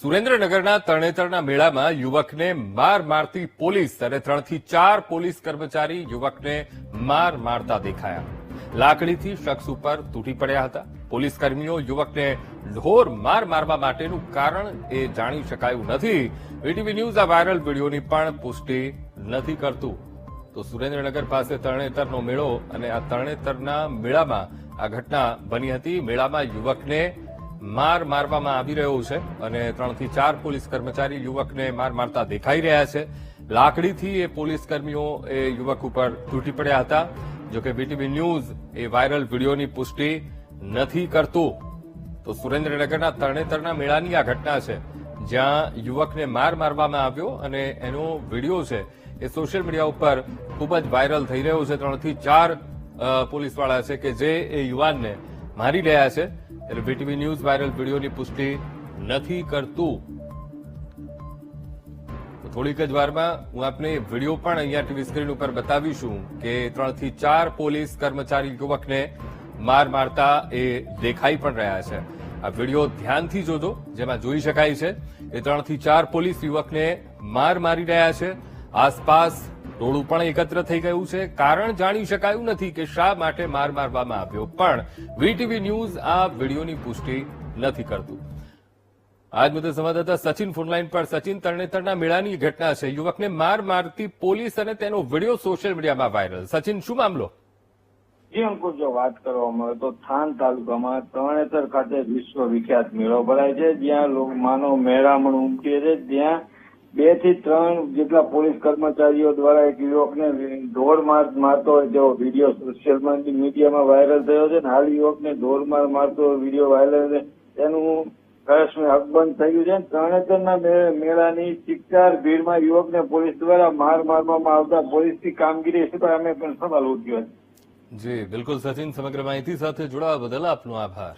સુરેન્દ્રનગરના તરણેતરના મેળામાં યુવકને માર મારતી પોલીસ અને ત્રણથી ચાર પોલીસ કર્મચારી યુવકને માર મારતા દેખાયા. લાકડીથી શખ્સ ઉપર તૂટી પડ્યા હતા. પોલીસ કર્મીઓ યુવકને ઢોર માર મારવા માટેનું કારણ એ જાણી શકાયું નથી. વીટીવી ન્યૂઝ આ વાયરલ વિડીયોની પણ પુષ્ટિ નથી કરતું. તો સુરેન્દ્રનગર પાસે તરણેતરનો મેળો અને આ તરણેતરના મેળામાં આ ઘટના બની હતી. મેળામાં યુવકને માર મારવામાં આવી રહ્યો છે અને ત્રણથી ચાર પોલીસ કર્મચારી યુવકને માર મારતા દેખાઈ રહ્યા છે. લાકડીથી એ પોલીસ કર્મીઓ એ યુવક ઉપર તૂટી પડ્યા હતા. જોકે બીટીવી ન્યૂઝ એ વાયરલ વિડીયોની પુષ્ટિ નથી કરતું. તો સુરેન્દ્રનગરના તરણેતરના મેળાની આ ઘટના છે, જ્યાં યુવકને માર મારવામાં આવ્યો અને એનો વીડિયો છે એ સોશિયલ મીડિયા ઉપર ખૂબ જ વાયરલ થઈ રહ્યો છે. ત્રણથી ચાર પોલીસવાળા છે કે જે એ યુવાનને મારી રહ્યા છે એટલે બીટીવી ન્યૂઝ વાયરલ વિડીયોની પુષ્ટિ નથી કરતું. થોડીક જ વારમાં હું આપને વીડિયો પણ અહીંયા ટીવી સ્ક્રીન ઉપર બતાવીશું કે ત્રણથી ચાર પોલીસ કર્મચારી યુવકને માર મારતા એ દેખાઈ પણ રહ્યા છે. આ વીડિયો ધ્યાનથી જોજો, જેમાં જોઈ શકાય છે કે ત્રણથી ચાર પોલીસ યુવકને માર મારી રહ્યા છે. આસપાસ ટોળું પણ એકત્ર થઈ ગયું છે. કારણ જાણી શકાયું નથી કે શા માટે માર મારવામાં આવ્યો. પણ વીટીવી ન્યૂઝ આ વિડીયોની પુષ્ટિ નથી કરતું. આજ મુદ્દે સંવાદદાતા સચિન ફોનલાઈન પર. સચિન તરણેતરના મેળાની ઘટના છે. યુવકને માર મારતી પોલીસ અને તેનો વીડિયો સોશિયલ મીડિયામાં વાયરલ. સચિન, શું મામલો? જી, અંકુર, જો વાત કરવામાં આવે તો થાન તાલુકામાં તરણેતર ખાતે વિશ્વ વિખ્યાત મેળો ભરાય છે. જ્યાં માનવ મેળામણ ઉમટે છે. ત્યાં બેથી ત્રણ જેટલા પોલીસ કર્મચારીઓ દ્વારા એક યુવકને ઢોરમાર મારતો હોય તેવો વીડિયો સોશિયલ મીડિયામાં વાયરલ થયો છે ને, હાલ યુવકને ઢોરમાર મારતો વીડિયો વાયરલ છે. તેનું કશ્મીર અકબંધ થયું છે તરણેતરના મેળાની ચિક્કાર ભીડમાં યુવકને પોલીસ દ્વારા માર મારવામાં આવતા પોલીસની કામગીરી અમે પણ સવાલ ઉઠ્યો છે. જી, બિલકુલ સચિન, સમગ્ર માહિતી સાથે જોડાવા બદલ આપનો આભાર.